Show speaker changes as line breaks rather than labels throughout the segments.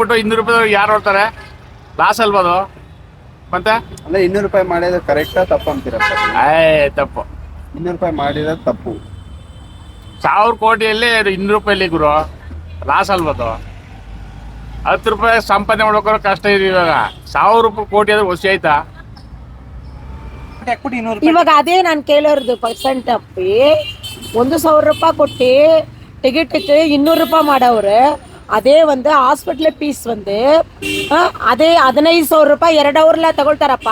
ಬಿಟ್ಟು ಇನ್ನೂರು ರೂಪಾಯಿ ಯಾರು ಹೊಡ್ತಾರೆ ಲಾಸ್ ಅಲ್ವಾ ಅದು? ಮತ್ತೆ?
ಅಲ್ಲ ಇನ್ನೂರು ರೂಪಾಯಿ ಮಾಡಿದ್ರೆ ಕರೆಕ್ಟಾ ತಪ್ಪು ಅಂತೀರ ಸರ್?
ಏ ತಪ್ಪು.
ಇನ್ನೂರು ರೂಪಾಯಿ ಮಾಡಿರೋದು ತಪ್ಪು.
ಸಾವಿರ ಕೋಟಿಯಲ್ಲಿ ಇನ್ನೂರು ರೂಪಾಯಿ ಗುರು. ಲಾಸ್ ಅಲ್ವದು ಹತ್ತು ರೂಪಾಯಿ ಸಂಪಾದನೆ ಮಾಡ್ಬೇಕಾದ್ರೆ ಕಷ್ಟ ಇದೆ ಇವಾಗ. ಸಾವಿರ ರೂಪಾಯಿ ಕೋಟಿ ಆದ್ರೆ ಒಸಿ ಆಯ್ತಾ?
ಹಾಕ್ಬಿಟ್ಟು ಇನ್ನೂರು ರೂಪಾಯಿ
ಇವಾಗ ಅದೇ ನಾನು ಕೇಳೋರ್ದು ಪರ್ಸೆಂಟ್ ಅಪ್ಪಿ. ಒಂದು ಸಾವಿರ ರೂಪಾಯಿ ಕೊಟ್ಟು ಟಿಕೆಟ್ ಇನ್ನೂರು ರೂಪಾಯಿ ಮಾಡವ್ರೆ. ಅದೇ ಒಂದು ಹಾಸ್ಪಿಟ್ಲ್ ಪೀಸ್ ಒಂದು. ಅದೇ ಹದಿನೈದು ಸಾವಿರ ರೂಪಾಯಿ ಎರಡು ಅವರ್ಲ ತಗೊಳ್ತಾರಪ್ಪ.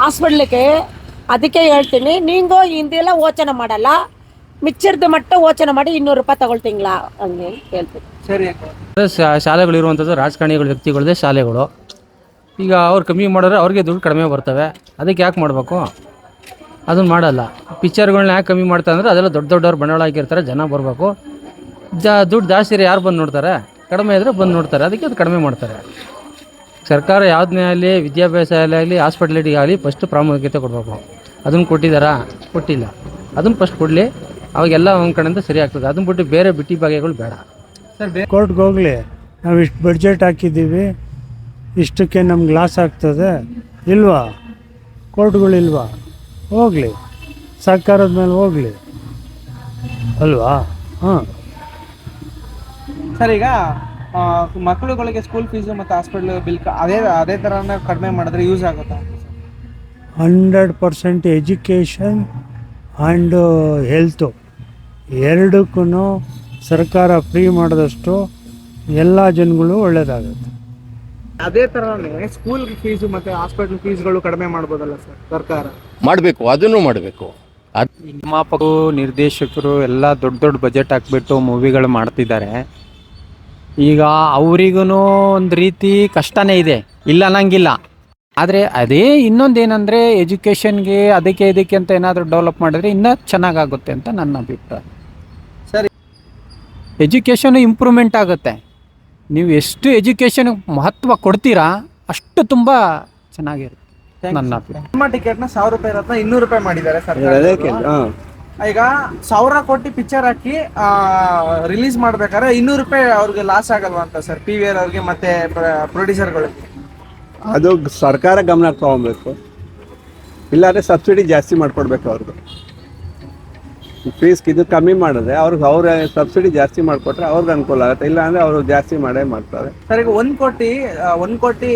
ಹಾಸ್ಪಿಟ್ಲಿಗೆ ಅದಕ್ಕೆ ಹೇಳ್ತೀನಿ ನಿಂಗೂ ಹಿಂದೆಲ್ಲ ಓಚನ ಮಾಡಲ್ಲ. ಮಿಚ್ಚರ್ದು ಮಟ್ಟ ಓಚನ ಮಾಡಿ ಇನ್ನೂರು ರೂಪಾಯಿ ತಗೊಳ್ತೀಂಗ್ಲಾ ಹಂಗೆ ಹೇಳ್ತೀನಿ.
ಸರಿ.
ಶಾಲೆಗಳು ಇರುವಂಥದ್ದು ರಾಜಕಾರಣಿಗಳು ವ್ಯಕ್ತಿಗಳದೇ ಶಾಲೆಗಳು. ಈಗ ಅವ್ರು ಕಮ್ಮಿ ಮಾಡಿದ್ರೆ ಅವ್ರಿಗೆ ದುಡ್ಡು ಕಡಿಮೆ ಬರ್ತವೆ. ಅದಕ್ಕೆ ಯಾಕೆ ಮಾಡಬೇಕು? ಅದನ್ನು ಮಾಡಲ್ಲ. ಪಿಕ್ಚರ್ಗಳನ್ನ ಯಾಕೆ ಕಮ್ಮಿ ಮಾಡ್ತಾರೆ ಅಂದರೆ ಅದೆಲ್ಲ ದೊಡ್ಡ ದೊಡ್ಡವ್ರು ಬಂಡವಾಳ ಹಾಕಿರ್ತಾರೆ ಜನ ಬರಬೇಕು. ಜಾ ದುಡ್ಡು ಜಾಸ್ತಿ ಇರೋ ಯಾರು ಬಂದು ನೋಡ್ತಾರೆ? ಕಡಿಮೆ ಇದ್ದರೆ ಬಂದು ನೋಡ್ತಾರೆ. ಅದಕ್ಕೆ ಅದು ಕಡಿಮೆ ಮಾಡ್ತಾರೆ. ಸರ್ಕಾರ ಯಾವುದನ್ನೇ ಆಗಲಿ ವಿದ್ಯಾಭ್ಯಾಸ ಆಗಲಿ ಹಾಸ್ಪಿಟ್ಲಿಟಿಗೆ ಆಗಲಿ ಫಸ್ಟ್ ಪ್ರಾಮುಖ್ಯತೆ ಕೊಡಬೇಕು. ಅದನ್ನು ಕೊಟ್ಟಿದ್ದಾರಾ ಕೊಟ್ಟಿಲ್ಲ. ಅದನ್ನು ಫಸ್ಟ್ ಕೊಡಲಿ. ಅವಾಗೆಲ್ಲ ಒಂದು ಕಡೆಯಿಂದ ಸರಿ ಆಗ್ತದೆ. ಅದನ್ನ ಬಿಟ್ಟು ಬೇರೆ ಬಿಟ್ಟಿ ಭಾಗಗಳು ಬೇಡ.
ಸರ್ ಬೇರೆ
ಕೋರ್ಟ್ಗೆ ಹೋಗಲಿ. ನಾವು ಇಷ್ಟು ಬಡ್ಜೆಟ್ ಹಾಕಿದ್ದೀವಿ. ಇಷ್ಟಕ್ಕೆ ನಮ್ಗೆ ಲಾಸ್ ಆಗ್ತದೆ. ಇಲ್ವಾ? ಕೋರ್ಟ್ಗಳಿಲ್ವಾ ಹೋಗಲಿ. ಸರ್ಕಾರದ ಮೇಲೆ ಹೋಗಲಿ. ಅಲ್ವಾ? ಹಾಂ
ಸರ್ ಈಗ ಮಕ್ಕಳುಗಳಿಗೆ ಸ್ಕೂಲ್ ಫೀಸು ಮತ್ತು ಹಾಸ್ಪಿಟಲ್ ಬಿಲ್ ಅದೇ ಅದೇ ಥರನೇ ಕಡಿಮೆ ಮಾಡಿದ್ರೆ ಯೂಸ್ ಆಗುತ್ತಾ?
Hundred percent education and health ಎರಡಕ್ಕೂ ಸರ್ಕಾರ ಫ್ರೀ ಮಾಡಿದಷ್ಟು ಎಲ್ಲ ಜನಗಳು ಒಳ್ಳೆಯದಾಗುತ್ತೆ
ಅದೇ ಥರನೇ ಸ್ಕೂಲ್ ಫೀಸು ಮತ್ತು ಹಾಸ್ಪಿಟಲ್ ಫೀಸ್ಗಳು ಕಡಿಮೆ ಮಾಡ್ಬೋದಲ್ಲ ಸರ್ ಸರ್ಕಾರ?
ಮಾಡಬೇಕು ಅದನ್ನು ಮಾಡಬೇಕು.
ನಿರ್ಮಾಪಕರು ನಿರ್ದೇಶಕರು ಎಲ್ಲ ದೊಡ್ಡ ದೊಡ್ಡ ಬಜೆಟ್ ಹಾಕ್ಬಿಟ್ಟು ಮೂವಿಗಳು ಮಾಡ್ತಿದ್ದಾರೆ. ಈಗ ಅವರಿಗೂ ಒಂದು ರೀತಿ ಕಷ್ಟನೇ ಇದೆ. ಇಲ್ಲ ಅನ್ನಂಗಿಲ್ಲ. ಆದರೆ ಅದೇ ಇನ್ನೊಂದೇನೆಂದರೆ ಎಜುಕೇಷನ್ಗೆ ಅದಕ್ಕೆ ಇದಕ್ಕೆ ಅಂತ ಏನಾದರೂ ಡೆವಲಪ್ ಮಾಡಿದ್ರೆ ಇನ್ನೂ ಚೆನ್ನಾಗಾಗುತ್ತೆ ಅಂತ ನನ್ನ ಅಭಿಪ್ರಾಯ.
ಸರಿ.
ಎಜುಕೇಷನ್ ಇಂಪ್ರೂವ್ಮೆಂಟ್ ಆಗುತ್ತೆ. ನೀವು ಎಷ್ಟು ಎಜುಕೇಷನ್ ಮಹತ್ವ ಕೊಡ್ತೀರಾ ಅಷ್ಟು ತುಂಬ ಚೆನ್ನಾಗಿರುತ್ತೆ. ನನ್ನ ಅಭಿಪ್ರಾಯ.
ಟಿಕೆಟ್ನ ಸಾವಿರ ರೂಪಾಯಿ ಇನ್ನೂರು ರೂಪಾಯಿ ಮಾಡಿದ್ದಾರೆ ಸರ್ಕಾರ. ಈಗ ಸಾವಿರ ಕೋಟಿ ಪಿಕ್ಚರ್ ಹಾಕಿ ರಿಲೀಸ್ ಮಾಡ್ಬೇಕಾದ್ರೆ ಇನ್ನೂರು ರೂಪಾಯಿ ಅವ್ರಿಗೆ ಲಾಸ್ ಆಗಲ್ವಾ ಅಂತ ಸರ್ ಪಿ ವಿ ಆರ್ ಅವ್ರಿಗೆ ಮತ್ತೆ ಪ್ರೊಡ್ಯೂಸರ್ಗಳಿಗೆ
ಅದು ಸರ್ಕಾರ ಗಮನ ತಗೊಬೇಕು. ಇಲ್ಲಾಂದ್ರೆ ಸಬ್ಸಿಡಿ ಜಾಸ್ತಿ ಮಾಡ್ಕೊಡ್ಬೇಕು ಅವ್ರದ್ದು ಫೀಸ್ ಇದು ಕಮ್ಮಿ ಮಾಡಿದ್ರೆ ಅವ್ರಿಗೆ ಅವ್ರ ಸಬ್ಸಿಡಿ ಜಾಸ್ತಿ ಮಾಡಿಕೊಟ್ರೆ ಅವ್ರಿಗೆ ಅನುಕೂಲ ಆಗುತ್ತೆ. ಇಲ್ಲ ಅಂದ್ರೆ ಅವರು ಜಾಸ್ತಿ ಮಾಡೇ ಮಾಡ್ತಾರೆ.
ಸರ್ ಈಗ ಒಂದು ಕೋಟಿ ಒಂದು ಕೋಟಿ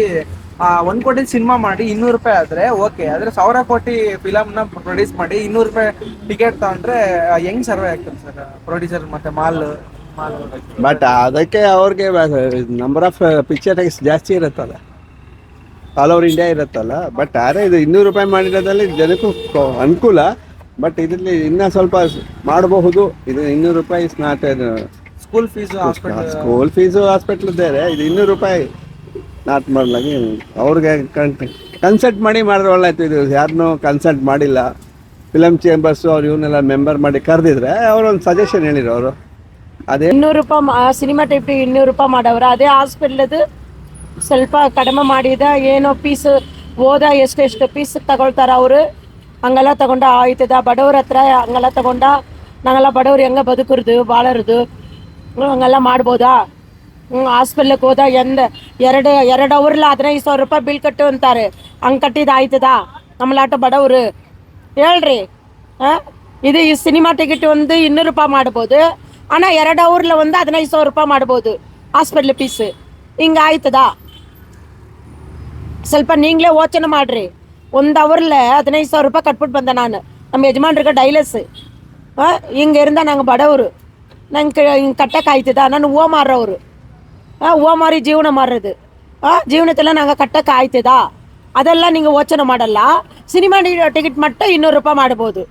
ಒಂದ್ ಕೋಟಿ ಸಿನಿಮಾ ಮಾಡಿ ಇನ್ನೂರು ರೂಪಾಯಿ ಆದ್ರೆ ಓಕೆ ಆದ್ರೆ ಸಾವಿರ ಕೋಟಿ ಫಿಲಮ್ನ ಪ್ರೊಡ್ಯೂಸ್ ಮಾಡಿ ಇನ್ನೂರು ರೂಪಾಯಿ ಟಿಕೆಟ್ ತಗೊಂಡ್ರೆ ಹೆಂಗ್ ಸರ್ವೆ ಆಗ್ತದೆ ಸರ್ ಪ್ರೊಡ್ಯೂಸರ್ ಮತ್ತೆ ಮಾಲ್ ಮಾಲ್
ಬಟ್ ಅದಕ್ಕೆ ಅವ್ರಿಗೆ ನಂಬರ್ ಆಫ್ ಪಿಕ್ಚರ್ ಜಾಸ್ತಿ ಇರುತ್ತಲ್ಲ? ಆಲ್ ಓವರ್ ಇಂಡಿಯಾ ಇರುತ್ತಲ್ಲ? ಬಟ್ ಆದರೆ ಇದು ಇನ್ನೂರು ರೂಪಾಯಿ ಮಾಡಿರೋದ್ರಲ್ಲಿ ಜನಕ್ಕೂ ಅನುಕೂಲ. ಬಟ್ ಇದರಲ್ಲಿ ಇನ್ನೂ ಸ್ವಲ್ಪ ಮಾಡಬಹುದು. ಇದು ಇನ್ನೂರು ರೂಪಾಯಿ ಸ್ನಾಟ್
school fees
school fees hospital ಬೇರೆ. ಇದು ಇನ್ನೂರು ರೂಪಾಯಿ. ನಾಟ್ ಮಾಡಲಾಗಿ ಅವ್ರಿಗೆ ಕನ್ಸಲ್ಟ್ ಮಾಡಿ ಮಾಡಿದ್ರೆ ಒಳ್ಳಾಯ್ತು ಇದು ಯಾರನ್ನೂ ಕನ್ಸಲ್ಟ್ ಮಾಡಿಲ್ಲ. ಫಿಲಮ್ ಚೇಂಬರ್ಸು ಅವ್ರು ಇವನ್ನೆಲ್ಲ ಮೆಂಬರ್ ಮಾಡಿ ಕರೆದಿದ್ರೆ ಒಂದು ಸಜೆಷನ್ ಹೇಳಿದ್ರು ಅವರು. ಅದೇ
ಇನ್ನೂರು ರೂಪಾಯಿ ಸಿನಿಮಾ ಟೈಪ್ ಇನ್ನೂರು ರೂಪಾಯಿ ಮಾಡವ್ರ. ಅದೇ ಹಾಸ್ಪಿಟ್ಲದು ಸ್ವಲ್ಪ ಕಡಿಮೆ ಮಾಡಿದ ಏನೋ ಪೀಸ್ ಹೋದ ಎಷ್ಟೆಷ್ಟು ಪೀಸ್ ತಗೊಳ್ತಾರ ಅವರು. ಹಂಗೆಲ್ಲ ತಗೊಂಡ ಆಯ್ತದ. ಬಡವ್ರ ಹತ್ರ ಹಂಗೆಲ್ಲ ತಗೊಂಡ ನಾವೆಲ್ಲ ಬಡವ್ರು ಹೆಂಗೆ ಬದುಕುರ್ದು, ಬಾಳರ್ದು. ಹಂಗೆಲ್ಲ ಮಾಡ್ಬೋದಾ? ಹಾಸ್ಪಿಟ್ಲಿಗೆ ಹೋದ ಎಂದ ಎರಡು ಎರಡು ಅವರ್ಲ ಹದಿನೈದು ಸಾವಿರ ರೂಪಾಯಿ ಬಿಲ್ ಕಟ್ಟು ಅಂತಾರೆ ಹಂಗೆ ಕಟ್ಟಿದ ಆಯ್ತದ ನಮ್ಮಲಾಟ ಬಡವರು ಹೇಳ್ರಿ ಹಾಂ ಇದು ಈ ಸಿನಿಮಾ ಟಿಕೆಟ್ ಒಂದು ಇನ್ನೂರು ರೂಪಾಯಿ ಮಾಡ್ಬೋದು ಹಣ ಎರಡು ಅವ್ರಲ್ಲ ಒಂದು ಹದಿನೈದು ಸಾವಿರ ರೂಪಾಯಿ ಮಾಡ್ಬೋದು ಹಾಸ್ಪಿಟ್ಲ್ ಫೀಸ್ ಹಿಂಗೆ ಆಯ್ತದ ಸ್ವಲ್ಪ ನೀங்களே ಯೋಚನೆ ಮಾಡ್ರಿ ಒಂದು ಅವರ್ಲ ಹದಿನೈದು ಸಾವಿರ ರೂಪಾಯಿ ಕಟ್ಬಿಟ್ಟು ಬಂದೆ ನಾನು ನಮ್ಮ ಯಜಮಾನ್ರಿಗೆ ಡೈಲಸ್ ಹಿಂಗೆ இருந்தால் ನಂಗೆ ಬಡವರು ನಂಗೆ ಹಿಂಗೆ ಕಟ್ಟಕ್ಕೆ ಆಯ್ತದ ನಾನು ಓ ಮಾರವ್ರು ಹಾಂ ಹೂವು ಮಾರಿ ಜೀವನ ಮಾರೋದು ಹಾಂ ಜೀವನದೆಲ್ಲ ನಂಗೆ ಕಟ್ಟಕ್ಕೆ ಆಯ್ತದ ಅದೆಲ್ಲ ನಿಂಗೆ ಯೋಚನೆ ಮಾಡಲ್ಲ ಸಿನಿಮಾ ಟಿಕೆಟ್ ಮಟ್ಟ ಇನ್ನೂರು ರೂಪಾಯಿ ಮಾಡ್ಬೋದು